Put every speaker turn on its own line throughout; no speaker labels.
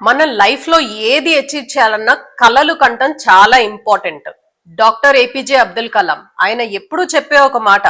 మన లైఫ్లో ఏది అచీవ్ చేయాలన్నా కలలు కంటం చాలా important doctor APJ Abdul Kalam ఆయన ఎప్పుడు చెప్పే ఒక మాట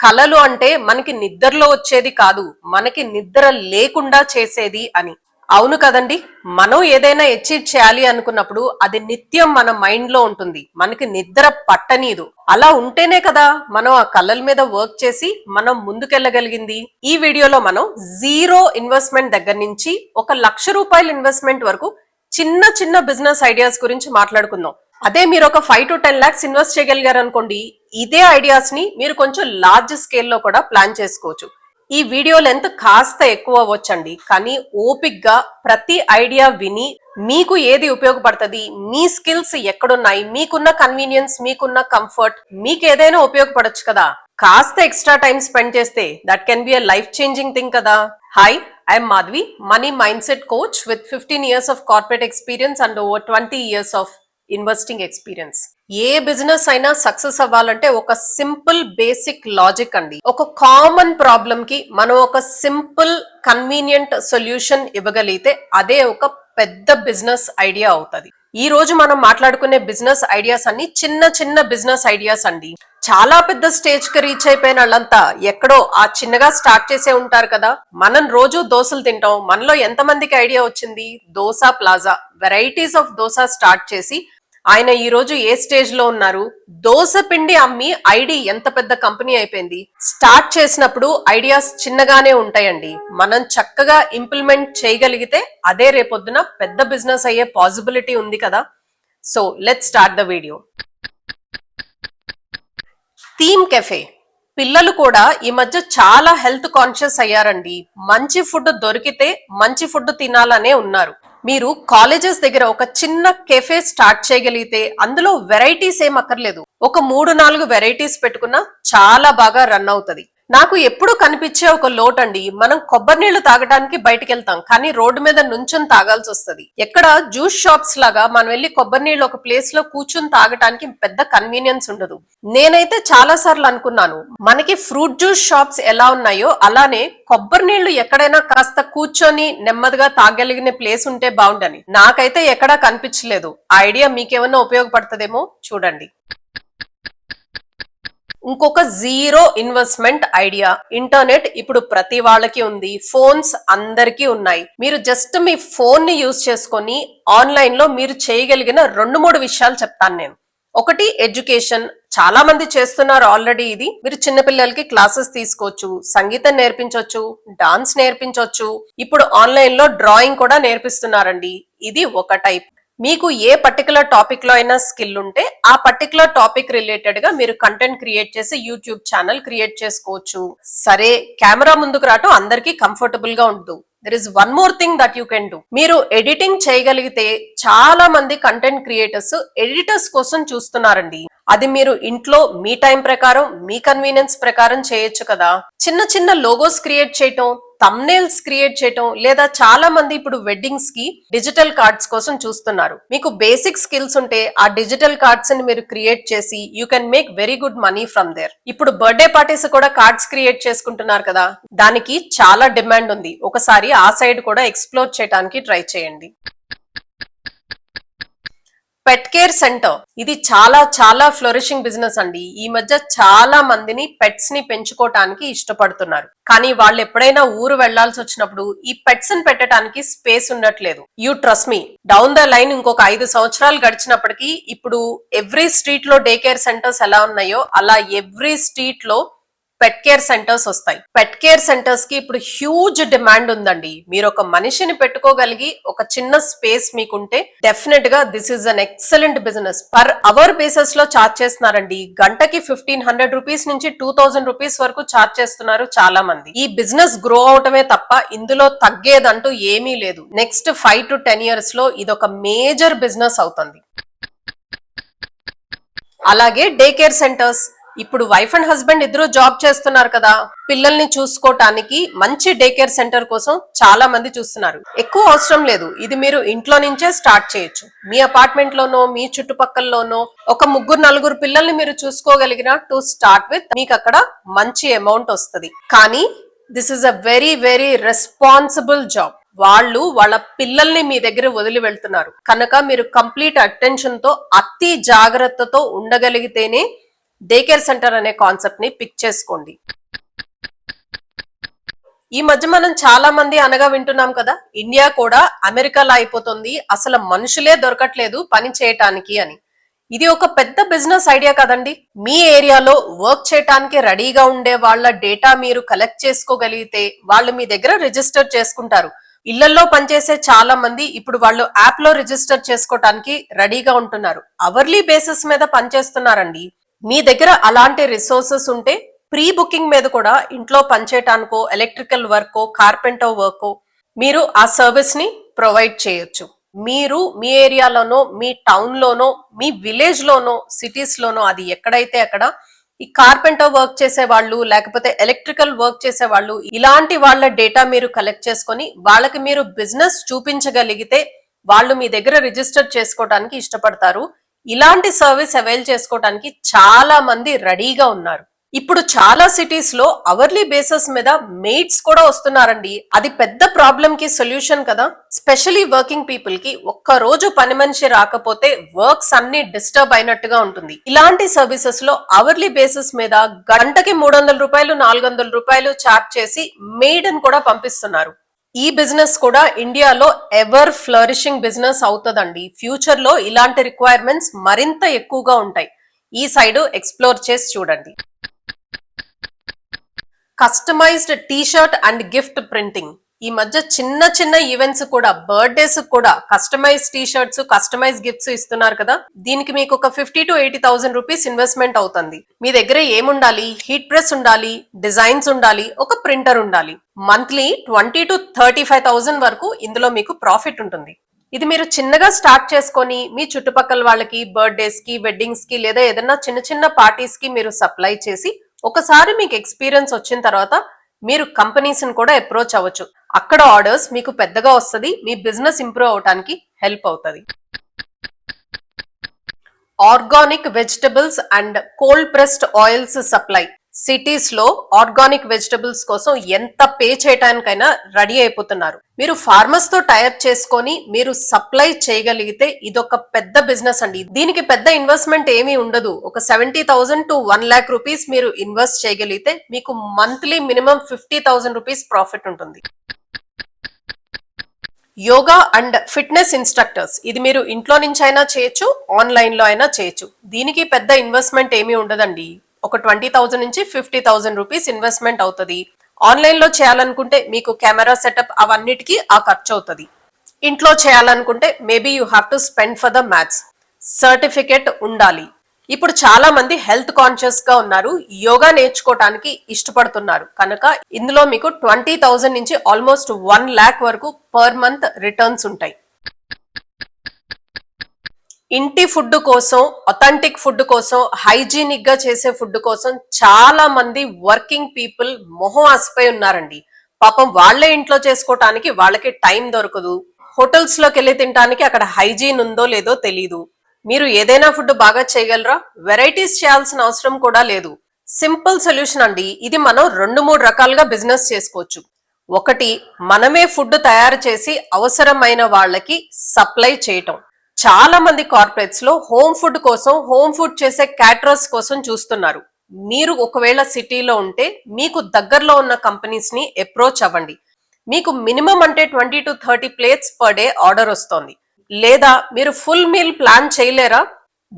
కలలు అంటే మనకి నిద్రలో వచ్చేది కాదు మనకి నిద్ర లేకుండా చేసేది అని. అవును కదండి. మనం ఏదైనా అచీవ్ చేయాలి అనుకున్నప్పుడు అది నిత్యం మన మైండ్లో ఉంటుంది. మనకి నిద్ర పట్టనీదు. అలా ఉంటేనే కదా మనం ఆ కళ్ళల మీద వర్క్ చేసి మనం ముందుకెళ్ళగలిగింది. ఈ వీడియోలో మనం జీరో ఇన్వెస్ట్మెంట్ దగ్గర నుంచి ఒక లక్ష రూపాయల ఇన్వెస్ట్మెంట్ వరకు చిన్న చిన్న బిజినెస్ ఐడియాస్ గురించి మాట్లాడుకుందాం. అదే మీరు ఒక five to ten lakhs invest చేయగలిగారు అనుకోండి ఇదే ఐడియాస్ని మీరు కొంచెం లార్జ్ స్కేల్లో కూడా ప్లాన్ చేసుకోవచ్చు. ఈ వీడియో లెంత్ కాస్త ఎక్కువ అవ్వచ్చండి. కానీ ఓపిక్గా ప్రతి ఐడియా విని మీకు ఏది ఉపయోగపడుతుంది మీ స్కిల్స్ ఎక్కడున్నాయి మీకున్న కన్వీనియన్స్ మీకున్న కంఫర్ట్ మీకు ఏదైనా ఉపయోగపడొచ్చు కదా. కాస్త ఎక్స్ట్రా టైం స్పెండ్ చేస్తే that can be a life changing thing కదా. Hi I'm Madhavi money mindset coach with fifteen years of corporate experience and over twenty years of investing experience. A business అయినా success అవ్వాలంటే ఒక simple basic logic అండి. ఒక common problem కి మనం ఒక simple convenient solution ఇవ్వగలిగితే అదే ఒక పెద్ద బిజినెస్ ఐడియా అవుతుంది. ఈ రోజు మనం మాట్లాడుకునే బిజినెస్ ఐడియాస్ అన్ని చిన్న చిన్న బిజినెస్ ఐడియాస్ అండి. చాలా పెద్ద స్టేజ్కి రీచ్ అయిపోయిన వాళ్ళంతా ఎక్కడో ఆ చిన్నగా స్టార్ట్ చేసే ఉంటారు కదా. మనం రోజు దోశలు తింటాం. మనలో ఎంతమందికి ఐడియా వచ్చింది? Dosa plaza. Varieties of dosa start చేసి ఆయన ఈ రోజు ఏ స్టేజ్లో ఉన్నారు? దోశ పిండి అమ్మి ఐడి ఎంత పెద్ద కంపెనీ అయిపోయింది? స్టార్ట్ చేసినప్పుడు ఐడియాస్ చిన్నగానే ఉంటాయండి. మనం చక్కగా ఇంప్లిమెంట్ చేయగలిగితే అదే రేపొద్దున పెద్ద బిజినెస్ అయ్యే పాసిబిలిటీ ఉంది కదా? So let start the video. Theme cafe. పిల్లలు కూడా ఈ మధ్య చాలా హెల్త్ కాన్షియస్ అయ్యారండి. మంచి ఫుడ్ దొరికితే మంచి ఫుడ్ తినాలనే ఉన్నారు. మీరు కాలేజెస్ దగ్గర ఒక చిన్న కెఫే స్టార్ట్ చేయగలిగితే అందులో వెరైటీస్ ఏం అక్కర్లేదు. ఒక మూడు నాలుగు వెరైటీస్ పెట్టుకున్నా చాలా బాగా రన్ అవుతది. నాకు ఎప్పుడు కనిపించే ఒక లోటు అండి మనం కొబ్బరి నీళ్ళు తాగడానికి బయటకు వెళ్తాం కానీ రోడ్డు మీద నుంచొని తాగాల్సి వస్తది. ఎక్కడ జ్యూస్ షాప్స్ లాగా మనం వెళ్ళి కొబ్బరి నీళ్ళు ఒక ప్లేస్లో కూర్చుని తాగడానికి పెద్ద కన్వీనియన్స్ ఉండదు. నేనైతే చాలా సార్లు అనుకున్నాను మనకి ఫ్రూట్ జ్యూస్ షాప్స్ ఎలా ఉన్నాయో అలానే కొబ్బరి నీళ్ళు ఎక్కడైనా కాస్త కూర్చొని నెమ్మదిగా తాగలిగిన ప్లేస్ ఉంటే బాగుండని. నాకైతే ఎక్కడా కనిపించలేదు. ఆ ఐడియా మీకేమన్నా ఉపయోగపడుతుందేమో చూడండి. ఇంకొక జీరో ఇన్వెస్ట్మెంట్ ఐడియా. ఇంటర్నెట్ ఇప్పుడు ప్రతి వాళ్ళకి ఉంది. ఫోన్స్ అందరికీ ఉన్నాయి. మీరు జస్ట్ మీ ఫోన్ని యూజ్ చేసుకొని ఆన్లైన్లో మీరు చేయగలిగిన రెండు మూడు విషయాలు చెప్తాను నేను. ఒకటి ఎడ్యుకేషన్. చాలా మంది చేస్తున్నారు ఆల్రెడీ ఇది. మీరు చిన్నపిల్లలకి క్లాసెస్ తీసుకోవచ్చు సంగీతం నేర్పించవచ్చు డాన్స్ నేర్పించవచ్చు ఇప్పుడు ఆన్లైన్లో డ్రాయింగ్ కూడా నేర్పిస్తున్నారండి. ఇది ఒక టైప్. మీకు ఏ పర్టికులర్ టాపిక్లో అయినా స్కిల్ ఉంటే ఆ పర్టికులర్ టాపిక్ రిలేటెడ్గా మీరు కంటెంట్ క్రియేట్ చేసి యూట్యూబ్ ఛానల్ క్రియేట్ చేసుకోవచ్చు. సరే కెమెరా ముందుకు రావటం అందరికీ కంఫర్టబుల్గా ఉండదు. There is one more thing that you can do మీరు ఎడిటింగ్ చేయగలిగితే చాలా మంది కంటెంట్ క్రియేటర్స్ ఎడిటర్స్ కోసం చూస్తున్నారండి. అది మీరు ఇంట్లో మీ టైం ప్రకారం మీ కన్వీనియన్స్ ప్రకారం చేయొచ్చు కదా. చిన్న చిన్న లోగోస్ క్రియేట్ చేయటం తమ్నేల్స్ క్రియేట్ చేయటం లేదా చాలా మంది ఇప్పుడు వెడ్డింగ్స్కి డిజిటల్ కార్డ్స్ కోసం చూస్తున్నారు. మీకు బేసిక్ స్కిల్స్ ఉంటే ఆ డిజిటల్ కార్డ్స్ని మీరు క్రియేట్ చేసి you can make very good money from there ఇప్పుడు బర్త్డే పార్టీస్ కూడా కార్డ్స్ క్రియేట్ చేసుకుంటున్నారు కదా దానికి చాలా డిమాండ్ ఉంది. ఒకసారి ఆ సైడ్ కూడా ఎక్స్ప్లోర్ చేయడానికి ట్రై చేయండి. పెట్ కేర్ సెంటర్ ఇది చాలా చాలా ఫ్లోరిషింగ్ బిజినెస్ అండి. ఈ మధ్య చాలా మందిని పెట్స్ని పెంచుకోవటానికి ఇష్టపడుతున్నారు. కానీ వాళ్ళు ఎప్పుడైనా ఊరు వెళ్ళాల్సి వచ్చినప్పుడు ఈ పెట్స్ని పెట్టడానికి స్పేస్ ఉండట్లేదు. You trust me down the line ఇంకొక ఐదు సంవత్సరాలు గడిచినప్పటికీ ఇప్పుడు ఎవ్రీ స్ట్రీట్లో డే కేర్ సెంటర్స్ ఎలా ఉన్నాయో అలా ఎవ్రీ స్ట్రీట్లో పెట్ కేర్ సెంటర్స్ వస్తాయి. పెట్ కేర్ సెంటర్స్కి ఇప్పుడు హ్యూజ్ డిమాండ్ ఉందండి. మీరు ఒక మనిషిని పెట్టుకోగలిగి ఒక చిన్న స్పేస్ మీకుంటే డెఫినెట్గా this is an excellent business. Per hour బేసిస్లో చార్జ్ చేస్తున్నారండి. గంటకి ఫిఫ్టీన్ హండ్రెడ్ రూపీస్ నుంచి టూ థౌసండ్ రూపీస్ వరకు చార్జ్ చేస్తున్నారు చాలా మంది. ఈ బిజినెస్ గ్రో అవటమే తప్ప ఇందులో తగ్గేదంటూ ఏమీ లేదు. నెక్స్ట్ ఫైవ్ టు టెన్ ఇయర్స్లో ఇది ఒక మేజర్ బిజినెస్ అవుతుంది. అలాగే డే కేర్ సెంటర్స్. ఇప్పుడు వైఫ్ అండ్ హస్బెండ్ ఇద్దరు జాబ్ చేస్తున్నారు కదా. పిల్లల్ని చూసుకోవటానికి మంచి డే కేర్ సెంటర్ కోసం చాలా మంది చూస్తున్నారు. ఎక్కువ అవసరం లేదు. ఇది మీరు ఇంట్లో నుంచే స్టార్ట్ చేయొచ్చు. మీ అపార్ట్మెంట్ లోనో మీ చుట్టుపక్కలలోనో ఒక ముగ్గురు నలుగురు పిల్లల్ని మీరు చూసుకోగలిగిన టు స్టార్ట్ విత్ మీకు అక్కడ మంచి అమౌంట్ వస్తుంది. కానీ this is a very very responsible job వాళ్ళు వాళ్ళ పిల్లల్ని మీ దగ్గర వదిలి వెళ్తున్నారు. కనుక మీరు కంప్లీట్ అటెన్షన్తో అతి జాగ్రత్తతో ఉండగలిగితేనే డే కేర్ సెంటర్ అనే కాన్సెప్ట్ని పిక్ చేసుకోండి. ఈ మధ్య మనం చాలా మంది అనగా వింటున్నాం కదా ఇండియా కూడా అమెరికాలో అయిపోతుంది అసలు మనుషులే దొరకట్లేదు పని చేయటానికి అని. ఇది ఒక పెద్ద బిజినెస్ ఐడియా కదండి. మీ ఏరియాలో వర్క్ చేయటానికి రెడీగా ఉండే వాళ్ళ డేటా మీరు కలెక్ట్ చేసుకోగలిగితే వాళ్ళు మీ దగ్గర రిజిస్టర్ చేసుకుంటారు. ఇళ్ళలో పనిచేసే చాలా మంది ఇప్పుడు వాళ్ళు యాప్లో రిజిస్టర్ చేసుకోవటానికి రెడీగా ఉంటున్నారు. అవర్లీ బేసిస్ మీద పనిచేస్తున్నారండి. మీ దగ్గర అలాంటి రిసోర్సెస్ ఉంటే ప్రీ బుకింగ్ మీద కూడా ఇంట్లో పనిచేయటానికో ఎలక్ట్రికల్ వర్కో కార్పెంటర్ వర్కో మీరు ఆ సర్వీస్ని ప్రొవైడ్ చేయొచ్చు. మీరు మీ ఏరియాలోనో మీ టౌన్ లోనో మీ విలేజ్ లోనో సిటీస్ లోనో అది ఎక్కడైతే అక్కడ ఈ కార్పెంటర్ వర్క్ చేసే వాళ్ళు లేకపోతే ఎలక్ట్రికల్ వర్క్ చేసే వాళ్ళు ఇలాంటి వాళ్ళ డేటా మీరు కలెక్ట్ చేసుకొని వాళ్ళకి మీరు బిజినెస్ చూపించగలిగితే వాళ్ళు మీ దగ్గర రిజిస్టర్ చేసుకోవడానికి ఇష్టపడతారు. ఇలాంటి సర్వీస్ అవైల్ చేసుకోవడానికి చాలా మంది రెడీగా ఉన్నారు. ఇప్పుడు చాలా సిటీస్లో అవర్లీ బేసిస్ మీద మెయిట్స్ కూడా వస్తున్నారండి. అది పెద్ద ప్రాబ్లం కి సొల్యూషన్ కదా. స్పెషలీ వర్కింగ్ పీపుల్కి ఒక్క రోజు పని మనిషి రాకపోతే వర్క్స్ అన్ని డిస్టర్బ్ అయినట్టుగా ఉంటుంది. ఇలాంటి సర్వీసెస్లో అవర్లీ బేసిస్ మీద గంటకి మూడు వందల రూపాయలు నాలుగు వందల రూపాయలు చార్జ్ చేసి మెయిడ్ అని కూడా పంపిస్తున్నారు. ఈ బిజినెస్ కూడా ఇండియాలో ఎవర్ ఫ్లరిషింగ్ బిజినెస్ అవుతుందండి. ఫ్యూచర్లో ఇలాంటి రిక్వైర్మెంట్స్ మరింత ఎక్కువగా ఉంటాయి. ఈ సైడ్ ఎక్స్ప్లోర్ చేసి చూడండి. Customised T shirt and gift printing. ఈ మధ్య చిన్న చిన్న ఈవెంట్స్ కూడా బర్త్డేస్ కూడా customise T shirts customise gifts ఇస్తున్నారు కదా? దీనికి మీకు ఒక fifty to eighty thousand rupees investment అవుతుంది. మీ దగ్గర ఏముండాలి? హీట్ ప్రెస్ ఉండాలి డిజైన్స్ ఉండాలి ఒక ప్రింటర్ ఉండాలి. Monthly twenty to thirty five thousand వరకు ఇందులో మీకు ప్రాఫిట్ ఉంటుంది. ఇది మీరు చిన్నగా స్టార్ట్ చేసుకొని మీ చుట్టుపక్కల వాళ్ళకి బర్త్డేస్కి వెడ్డింగ్స్కి లేదా ఏదైనా చిన్న చిన్న పార్టీస్కి మీరు సప్లై చేసి ఒకసారి మీకు ఎక్స్పీరియన్స్ వచ్చిన తర్వాత మీరు కంపెనీస్ని కూడా అప్రోచ్ అవ్వచ్చు. అక్కడ ఆర్డర్స్ మీకు పెద్దగా వస్తుంది మీ బిజినెస్ ఇంప్రూవ్ అవటానికి హెల్ప్ అవుతుంది. Organic vegetables and cold pressed oils supply సిటీస్లో ఆర్గానిక్ వెజిటబుల్స్ కోసం ఎంత పే చేయటానికైనా రెడీ అయిపోతున్నారు. మీరు ఫార్మర్స్తో టైప్ చేసుకొని మీరు సప్లై చేయగలిగితే ఇదొక పెద్ద బిజినెస్ అండి. దీనికి పెద్ద ఇన్వెస్ట్మెంట్ ఏమీ ఉండదు. ఒక seventy thousand to one lakh rupees మీరు ఇన్వెస్ట్ చేయగలిగితే మీకు monthly minimum fifty thousand rupees profit ఉంటుంది. Yoga and fitness instructors. ఇది మీరు ఇంట్లో నుంచి అయినా చేయొచ్చు ఆన్లైన్లో అయినా చేయొచ్చు. దీనికి పెద్ద ఇన్వెస్ట్మెంట్ ఏమీ ఉండదండి. ఒక ట్వంటీ థౌసండ్ నుంచి ఫిఫ్టీ థౌసండ్ రూపీస్ ఇన్వెస్ట్మెంట్ అవుతుంది. ఆన్లైన్లో చేయాలనుకుంటే మీకు కెమెరా సెటప్ అవన్నిటికీ ఆ ఖర్చు అవుతుంది ఇంట్లో చేయాలనుకుంటే maybe you have to spend for the mats. Certificate ఉండాలి. ఇప్పుడు చాలా మంది హెల్త్ కాన్షియస్గా ఉన్నారు యోగా నేర్చుకోవటానికి ఇష్టపడుతున్నారు. కనుక ఇందులో మీకు ట్వంటీ థౌజండ్ నుంచి ఆల్మోస్ట్ వన్ లాక్ వరకు పర్ మంత్ రిటర్న్స్ ఉంటాయి. ఇంటి ఫుడ్ కోసం అథెంటిక్ ఫుడ్ కోసం హైజీనిక్గా చేసే ఫుడ్ కోసం చాలా మంది వర్కింగ్ పీపుల్ మొహం అసిపోయి ఉన్నారండి. పాపం వాళ్ళే ఇంట్లో చేసుకోవటానికి వాళ్ళకి టైం దొరకదు. హోటల్స్లోకి వెళ్ళి తినడానికి అక్కడ హైజీన్ ఉందో లేదో తెలీదు. మీరు ఏదైనా ఫుడ్ బాగా చేయగలరా? వెరైటీస్ చేయాల్సిన అవసరం కూడా లేదు. సింపుల్ సొల్యూషన్ అండి. ఇది మనం రెండు మూడు రకాలుగా బిజినెస్ చేసుకోవచ్చు. ఒకటి మనమే ఫుడ్ తయారు చేసి అవసరమైన వాళ్ళకి సప్లై చేయటం. చాలా మంది కార్పొరేట్స్లో హోమ్ ఫుడ్ కోసం హోమ్ ఫుడ్ చేసే క్యాటరర్స్ కోసం చూస్తున్నారు. మీరు ఒకవేళ సిటీలో ఉంటే మీకు దగ్గరలో ఉన్న కంపెనీస్ని అప్రోచ్ అవ్వండి. మీకు మినిమం అంటే twenty to thirty plates per day order వస్తోంది. లేదా మీరు ఫుల్ మీల్ ప్లాన్ చేయలేరా?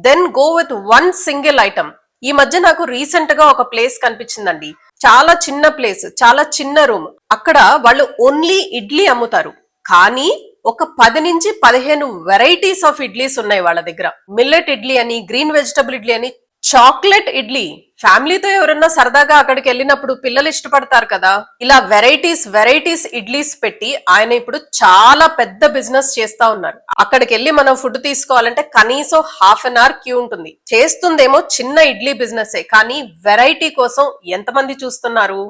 Then go with one single item ఈ మధ్య నాకు రీసెంట్గా ఒక ప్లేస్ కనిపించిందండి. చాలా చిన్న ప్లేస్ చాలా చిన్న రూమ్ అక్కడ వాళ్ళు ఓన్లీ ఇడ్లీ అమ్ముతారు. కానీ ఒక పది నుంచి పదిహేను వెరైటీస్ ఆఫ్ ఇడ్లీస్ ఉన్నాయి వాళ్ళ దగ్గర. మిల్లెట్ ఇడ్లీ అని గ్రీన్ వెజిటబుల్ ఇడ్లీ అని చాక్లెట్ ఇడ్లీ ఫ్యామిలీతో ఎవరన్నా సరదాగా అక్కడికి వెళ్ళినప్పుడు పిల్లలు ఇష్టపడతారు కదా ఇలా వెరైటీస్ వెరైటీస్ ఇడ్లీస్ పెట్టి ఆయన ఇప్పుడు చాలా పెద్ద బిజినెస్ చేస్తా ఉన్నారు. అక్కడికి వెళ్ళి మనం ఫుడ్ తీసుకోవాలంటే కనీసం హాఫ్ అన్ అవర్ క్యూ ఉంటుంది. చేస్తుందేమో చిన్న ఇడ్లీ బిజినెస్ కానీ వెరైటీ కోసం ఎంతమంది చూస్తున్నారు?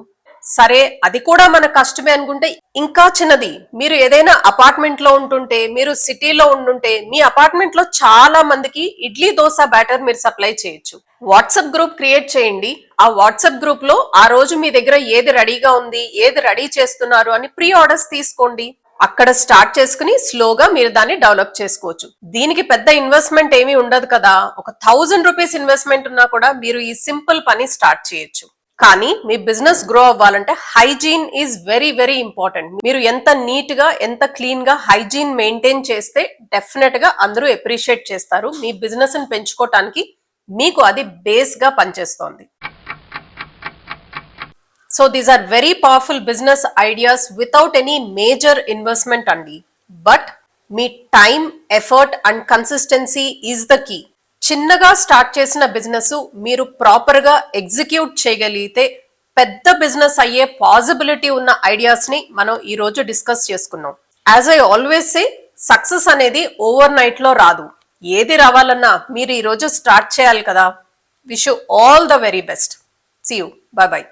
సరే అది కూడా మన కష్టమే అనుకుంటే ఇంకా చిన్నది. మీరు ఏదైనా అపార్ట్మెంట్లో ఉంటుంటే మీరు సిటీలో ఉండుంటే మీ అపార్ట్మెంట్లో చాలా మందికి ఇడ్లీ దోశ బ్యాటర్ మీరు సప్లై చేయొచ్చు. వాట్సాప్ గ్రూప్ క్రియేట్ చేయండి. ఆ వాట్సాప్ గ్రూప్లో ఆ రోజు మీ దగ్గర ఏది రెడీగా ఉంది ఏది రెడీ చేస్తున్నారు అని ప్రీ ఆర్డర్స్ తీసుకోండి. అక్కడ స్టార్ట్ చేసుకుని స్లోగా మీరు దాన్ని డెవలప్ చేసుకోవచ్చు. దీనికి పెద్ద ఇన్వెస్ట్మెంట్ ఏమీ ఉండదు కదా. ఒక థౌజండ్ రూపీస్ ఇన్వెస్ట్మెంట్ ఉన్నా కూడా మీరు ఈ సింపుల్ పని స్టార్ట్ చేయొచ్చు. కానీ మీ బిజినెస్ గ్రో అవ్వాలంటే hygiene is very very important. మీరు ఎంత నీట్గా ఎంత క్లీన్గా హైజీన్ మెయింటైన్ చేస్తే డెఫినెట్గా అందరూ అప్రిషియేట్ చేస్తారు. మీ బిజినెస్ని పెంచుకోవటానికి మీకు అది బేస్గా పనిచేస్తోంది. So these are very powerful business ideas without any major investment అండి. But me time effort and consistency is the key చిన్నగా స్టార్ట్ చేసిన బిజినెస్ మీరు ప్రాపర్గా ఎగ్జిక్యూట్ చేయగలిగితే పెద్ద బిజినెస్ అయ్యే పాసిబిలిటీ ఉన్న ఐడియాస్ని మనం ఈరోజు డిస్కస్ చేసుకున్నాం. As I always say success అనేది ఓవర్ నైట్లో రాదు. ఏది రావాలన్నా మీరు ఈరోజు స్టార్ట్ చేయాలి కదా. Wish all the very best see you bye bye